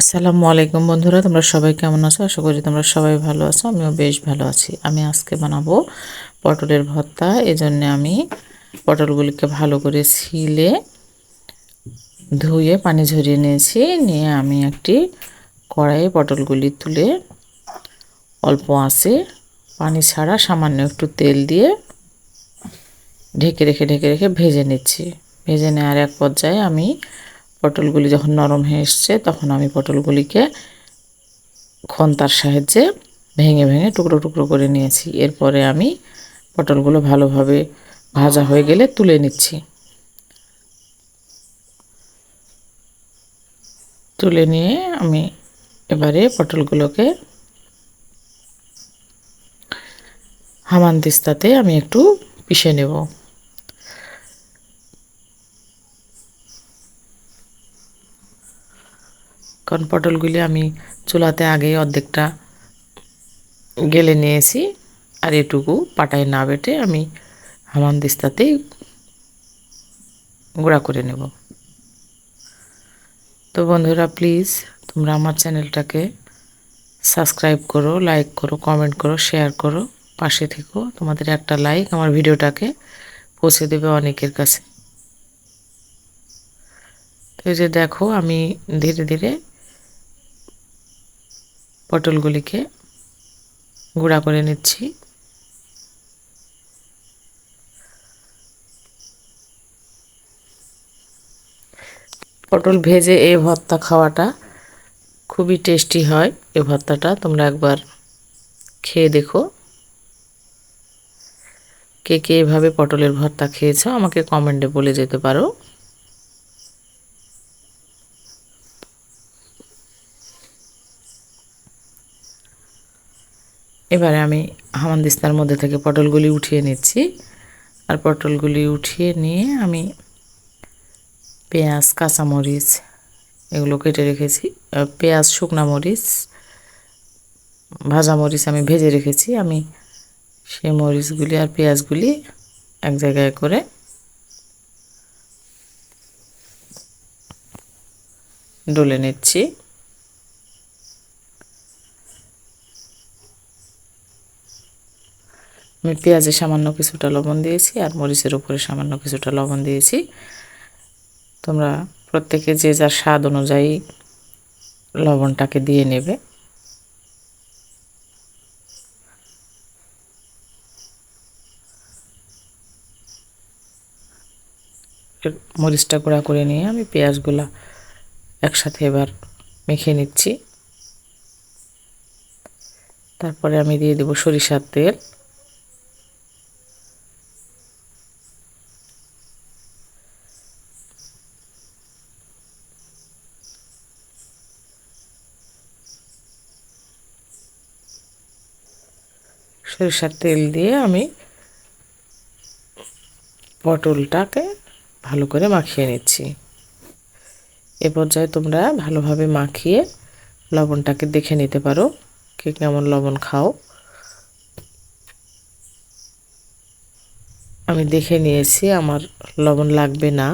আসসালামু আলাইকুম বন্ধুরা, তোমরা সবাই কেমন আছো? আশা করি তোমরা সবাই ভালো আছো, আমিও বেশ ভালো আছি। আমি আজকে বানাবো পটলের ভর্তা, এজন্য আমি পটলগুলিকে ভালো করে ছিলে, ধুয়ে পানি ঝরিয়ে নিয়েছি। নিয়ে আমি একটি কড়াইয়ে পটলগুলি তুলে অল্প আঁচে পানি ছাড়া সামান্য একটু তেল দিয়ে ঢেকে রেখে ঢেকে রেখে ভেজে নিচ্ছি। ভেজে নেওয়ার এক পর্যায়ে আমি পটলগুলি যখন নরম হয়ে এসছে, তখন আমি পটলগুলিকে খন্তার সাহায্যে ভেঙে ভেঙে টুকরো টুকরো করে নিয়েছি। এরপরে আমি পটলগুলো ভালোভাবে ভাজা হয়ে গেলে তুলে নিচ্ছি। তুলে নিয়ে আমি এবারে পটলগুলোকে হামান দিস্তাতে আমি একটু পিষে নেব। কারণ পটলগুলি আমি চুলাতে আগেই অর্ধেকটা গেলে নিয়েছি, আর এটুকু পাটায় না বেটে আমি হামান দিস্তাতেই গুঁড়া করে নেব। তো বন্ধুরা, প্লিজ তোমরা আমার চ্যানেলটাকে সাবস্ক্রাইব করো, লাইক করো, কমেন্ট করো, শেয়ার করো, পাশে থেকো। তোমাদের একটা লাইক আমার ভিডিওটাকে পৌঁছে দেবে অনেকের কাছে। তো যে দেখো, আমি ধীরে ধীরে পটলগুলিকে গুঁড়া করে নিচ্ছি। পটল ভেজে এই ভর্তা খাওয়াটা খুবই টেস্টি হয়। এই ভর্তাটা তোমরা একবার খেয়ে দেখো। কে কে এভাবে পটলের ভর্তা খেয়েছো আমাকে কমেন্টে বলে যেতে পারো। এবারে আমি হামানদিস্তার মধ্যে থেকে পটলগুলি উঠিয়ে নিচ্ছি। আর পটলগুলি উঠিয়ে নিয়ে আমি পেঁয়াজ, কাঁচামরিচ এগুলো কেটে রেখেছি। পেঁয়াজ, শুকনা মরিচ, ভাজা মরিচ আমি ভেজে রেখেছি। আমি সেই মরিচগুলি আর পেঁয়াজগুলি এক জায়গায় করে ডলে নিচ্ছি। আমি পেঁয়াজে সামান্য কিছুটা লবণ দিয়েছি আর মরিচের উপরে সামান্য কিছুটা লবণ দিয়েছি। তোমরা প্রত্যেকে যে যার স্বাদ অনুযায়ী লবণটাকে দিয়ে নেবে। মরিচটা গুঁড়া করে নিয়ে আমি পেঁয়াজগুলা একসাথে এবার মেখে নিচ্ছি। তারপরে আমি দিয়ে দেবো সরিষার তেল। সরিষার তেল দিয়ে আমি পটলটাকে ভালো করে মাখিয়ে নিচ্ছি। এ পর্যায়ে তোমরা ভালোভাবে মাখিয়ে লবণটাকে দেখে নিতে পারো কে কেমন লবণ খাও। আমি দেখে নিয়েছি আমার লবণ লাগবে না।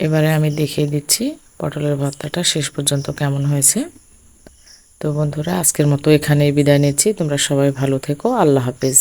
এবারে আমি দেখিয়ে দিচ্ছি পটলের ভর্তাটা শেষ পর্যন্ত কেমন হয়েছে। তো বন্ধুরা, আজকের মতো এখানেই বিদায় নিচ্ছি। তোমরা সবাই ভালো থেকো। আল্লাহ হাফিজ।